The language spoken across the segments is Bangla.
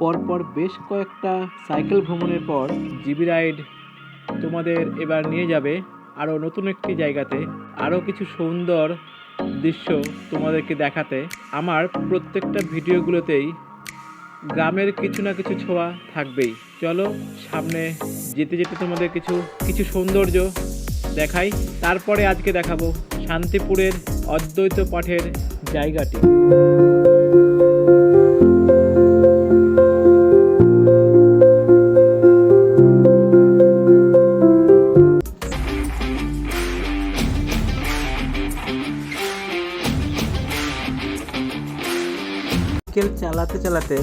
পরপর বেশ কয়েকটা সাইকেল ভ্রমণের পর জিবি রাইড তোমাদের এবার নিয়ে যাবে আরও নতুন একটি জায়গাতে। আরও কিছু সুন্দর দৃশ্য তোমাদেরকে দেখাতে। আমার প্রত্যেকটা ভিডিওগুলোতেই গ্রামের কিছু না কিছু ছোঁয়া থাকবেই। চলো সামনে যেতে যেতে তোমাদের কিছু কিছু সৌন্দর্য দেখাই। তারপরে আজকে দেখাবো শান্তিপুরের অদ্বৈত পাঠের জায়গাটি। বিকেল চালাতে চালাতে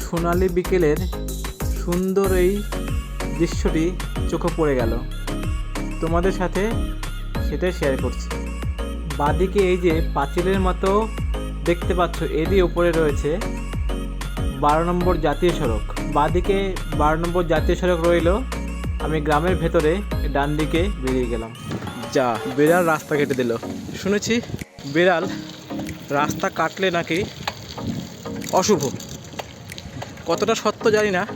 সোনালি বিকেলের সুন্দর এই দৃশ্যটি চোখে পড়ে গেল। তোমাদের সাথে সেটাই শেয়ার করছি। বাদিকে এই যে পাঁচিলের মতো দেখতে পাচ্ছ, এরই উপরে রয়েছে বারো নম্বর জাতীয় সড়ক। বাদিকে বারো নম্বর জাতীয় সড়ক রইল, আমি গ্রামের ভেতরে ডান দিকে বেরিয়ে গেলাম। যা, বিড়াল রাস্তা কেটে দিল। শুনেছি বিড়াল রাস্তা কাটলে নাকি অশুভ। কতটা সত্য জানি না।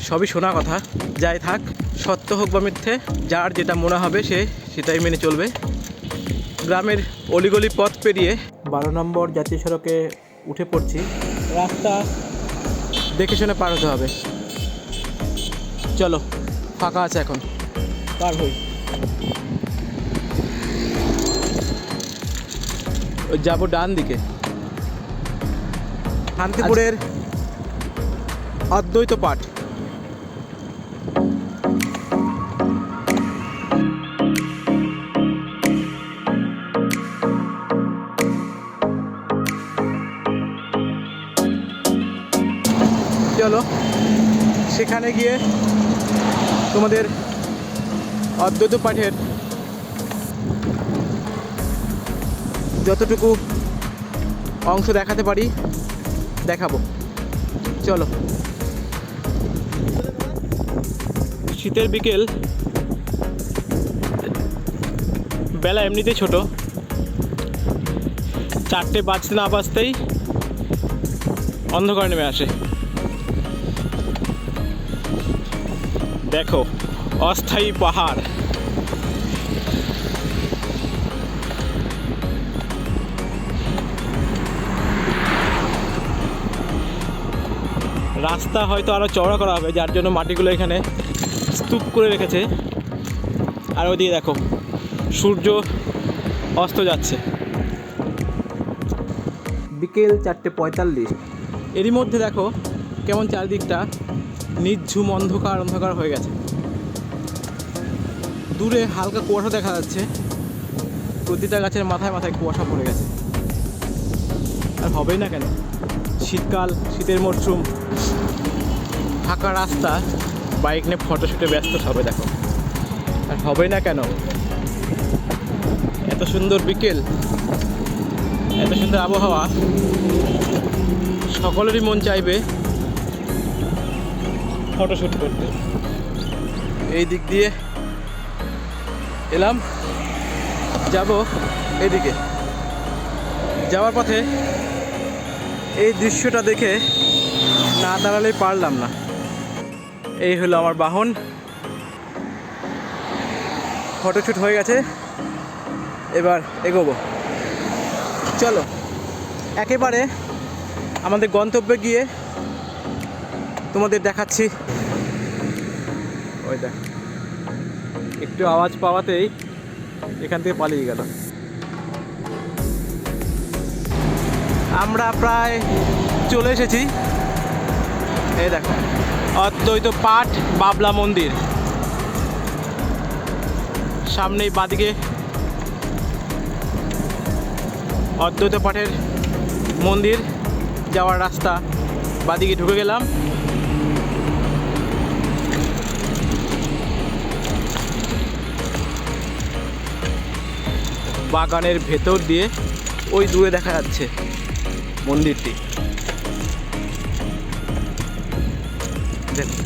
সবই শোনা কথা। যাই থাক, সত্য হোক বা মিথ্যে, যার যেটা মনে হবে সে সেটাই মেনে চলবে। গ্রামের অলিগলি পথ পেরিয়ে বারো নম্বর জাতীয় সড়কে উঠে পড়ছি। রাস্তা দেখে শুনে পার হতে হবে। চলো, ফাঁকা আছে এখন। পার হই। যাব ডান দিকে। শান্তিপুরের অদ্বৈত পাঠ। চলো সেখানে গিয়ে তোমাদের অদ্বৈত পাঠের যতটুকু অংশ দেখাতে পারি। দেখাবো। চলো। শীতের বিকেল। বেলা এমনিতেই ছোট। চারটে বাজতে না বাজতেই অন্ধকার নেমে আসে। দেখো, অস্থায়ী পাহাড়। রাস্তা হয়তো আরও চওড়া করা হবে যার জন্য মাটিগুলো এখানে স্তূপ করে রেখেছে। আর ওদিকে দেখো সূর্য অস্ত যাচ্ছে। বিকেল চারটে পঁয়তাল্লিশ। এরই মধ্যে দেখো কেমন চারিদিকটা নিঝুম অন্ধকার অন্ধকার হয়ে গেছে। দূরে হালকা কুয়াশা দেখা যাচ্ছে। প্রতিটা গাছের মাথায় মাথায় কুয়াশা পড়ে গেছে। আর হবেই না কেন? শীতকাল শীতের মরশুম। ফাঁকা রাস্তা, বাইক নিয়ে ফটোশুটে ব্যস্ত সবে দেখো। আর হবে না কেন? এত সুন্দর বিকেল, এত সুন্দর আবহাওয়া, সকলেরই মন চাইবে ফটোশ্যুট করতে। এই দিক দিয়ে এলাম, যাব এদিকে। যাওয়ার পথে এই দৃশ্যটা দেখে না দাঁড়ালেই পারলাম না। এই হলো আমার বাহন। ফটোশ্যুট হয়ে গেছে। এবার এগোবো। চলো, একেবারে আমাদের গন্তব্যে গিয়ে তোমাদের দেখাচ্ছি। ওই দেখ, একটু আওয়াজ পাওয়াতেই এখান থেকে পালিয়ে গেল আমরা প্রায় চলে এসেছি। এই দেখো অদ্বৈত পাঠ, বাবলা মন্দির। সামনেই বাদিকে অদ্বৈত পাঠের মন্দির, যাওয়ার রাস্তা। বাদিকে ঢুকে গেলাম। বাগানের ভেতর দিয়ে ওই দূরে দেখা যাচ্ছে মন্দিরটি। দেখুন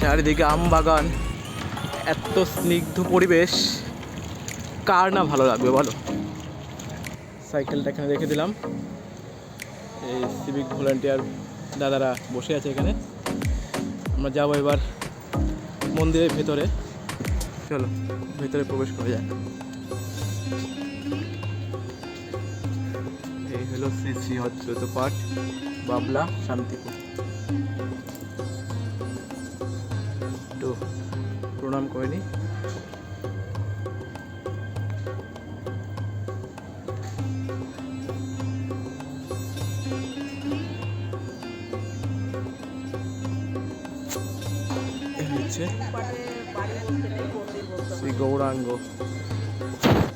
চারিদিকে আম বাগান, এত স্নিগ্ধ পরিবেশ। কার না ভালো লাগবে বলো? সাইকেলটা এখানে রেখে দিলাম। এই সিভিক ভলেন্টিয়ার দাদারা বসে আছে এখানে। আমরা যাব এবার মন্দিরের ভেতরে। চলো, ভেতরে প্রবেশ করা যাক। এই হলো শ্রী শ্রী অদ্বৈত পাঠ, বাবলা, শান্তিপুর। প্রণাম করে নি এই হচ্ছে শ্রী গৌরাঙ্গ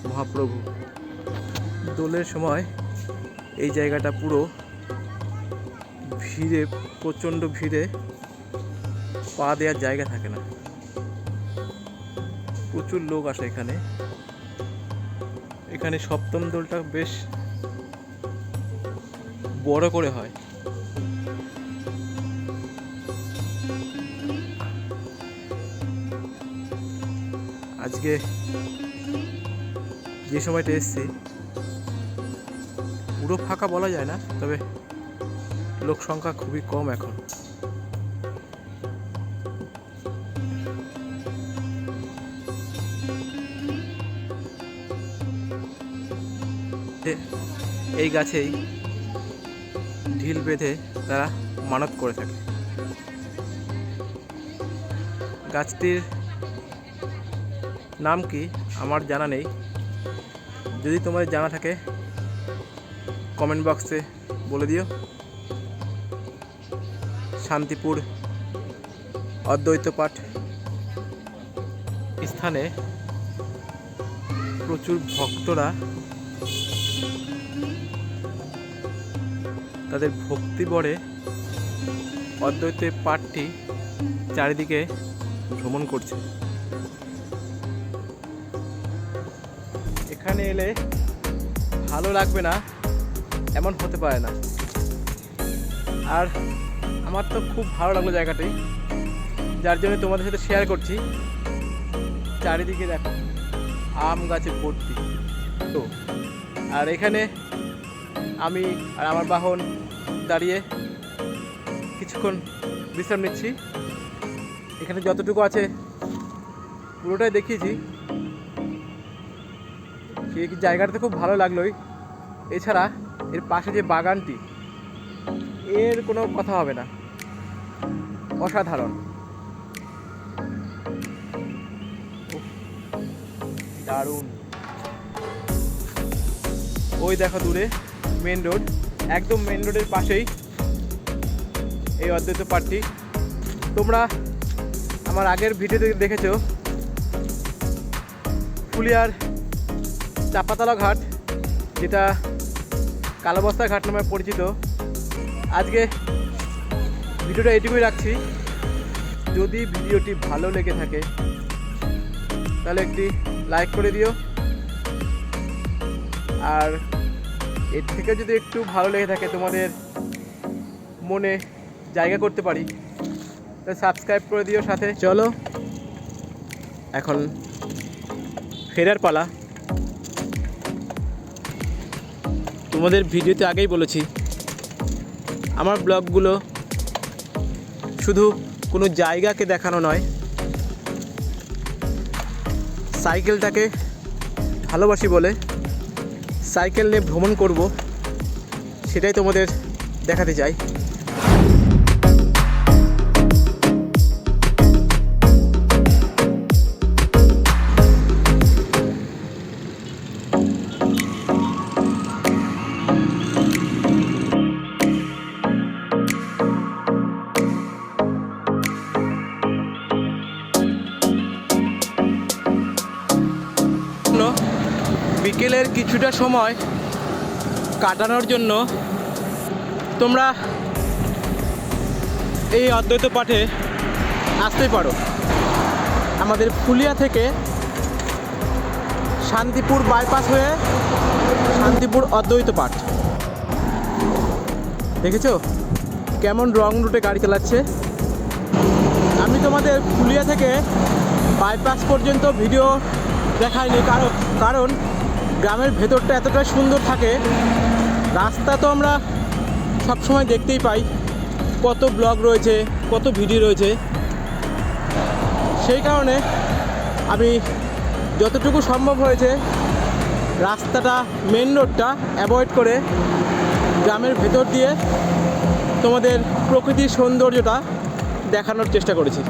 মহাপ্রভু। দোলের সময় এই জায়গাটা পুরো ভিড়ে, প্রচণ্ড ভিড়ে পা দেওয়ার জায়গা থাকে না। প্রচুর লোক আসে এখানে। এখানে সপ্তম দোলটা বেশ বড় করে হয়। আজকে যে সময়টা এসছি, পুরো ফাঁকা বলা যায় না, তবে লোক সংখ্যা খুবই কম এখন। এ- এই গাছেই ঢিল বেঁধে তারা মানত করে থাকে। গাছটির নাম কি আমার জানা নেই। যদি তোমাদের জানা থাকে কমেন্ট বক্সে বলে দিও। শান্তিপুর অদ্বৈত পাঠ স্থানে প্রচুর ভক্তরা তাদের ভক্তি বরে অদ্বৈত পাঠটি চারিদিকে ভ্রমণ করছে। এখানে এলে ভালো লাগবে না, এমন হতে পারে না। আর আমার তো খুব ভালো লাগল জায়গাটি, যার জন্য তোমাদের সাথে শেয়ার করছি। চারিদিকে দেখো, আম গাছে ভর্তি। তো, আর এখানে আমি আর আমার বাহন দাঁড়িয়ে কিছুক্ষণ বিশ্রাম নিচ্ছি। এখানে যতটুকু আছে পুরোটাই দেখিয়েছি। সেই জায়গাটা তো খুব ভালো লাগলোই এছাড়া এর পাশে যে বাগানটি, এর কোনো কথা হবে না। অসাধারণ। দারুণ। ওই দেখো দূরে। মেন রোড একদম মেন রোডের পাশেই এই অদ্বৈত পার্কটি তোমরা আমার আগের ভিডিওতে দেখেছ, ফুলিয়ার চাপাতলা ঘাট, যেটা কালোবস্তা ঘাট নামে পরিচিত। আজকে ভিডিওটা এইটুকুই রাখছি। যদি ভিডিওটি ভালো লেগে থাকে, তাহলে একটি লাইক করে দিও। আর এর থেকে যদি একটু ভালো লেগে থাকে তোমাদের মনে জায়গা করতে পারি, তাহলে সাবস্ক্রাইব করে দিও সাথে। চলো। এখন ফেরার পালা। তোমাদের ভিডিওতে আগেই বলেছি, আমার ব্লগগুলো শুধু কোনো জায়গাকে দেখানো নয়, সাইকেলটাকে ভালোবাসি বলে। সাইকেল নিয়ে ভ্রমণ করব সেটাই তোমাদের দেখাতে চাই। বিকেলের কিছুটা সময় কাটানোর জন্য তোমরা এই অদ্বৈত পাঠে আসতে পারো। আমাদের ফুলিয়া থেকে শান্তিপুর বাইপাস হয়ে শান্তিপুর অদ্বৈত পাঠ দেখেছ? কেমন রং রুটে গাড়ি চালাচ্ছে? আমি তোমাদের ফুলিয়া থেকে বাইপাস পর্যন্ত ভিডিও দেখাইনি, কারণ কারণ গ্রামের ভেতরটা এতটা সুন্দর থাকে, রাস্তা তো আমরা সবসময় দেখতেই পাই। কত ব্লগ রয়েছে, কত ভিডিও রয়েছে। সেই কারণে আমি যতটুকু সম্ভব হয়েছে রাস্তাটা মেন রোডটা অ্যাভয়েড করে গ্রামের ভেতর দিয়ে তোমাদের প্রকৃতির সৌন্দর্যটা দেখানোর চেষ্টা করেছি।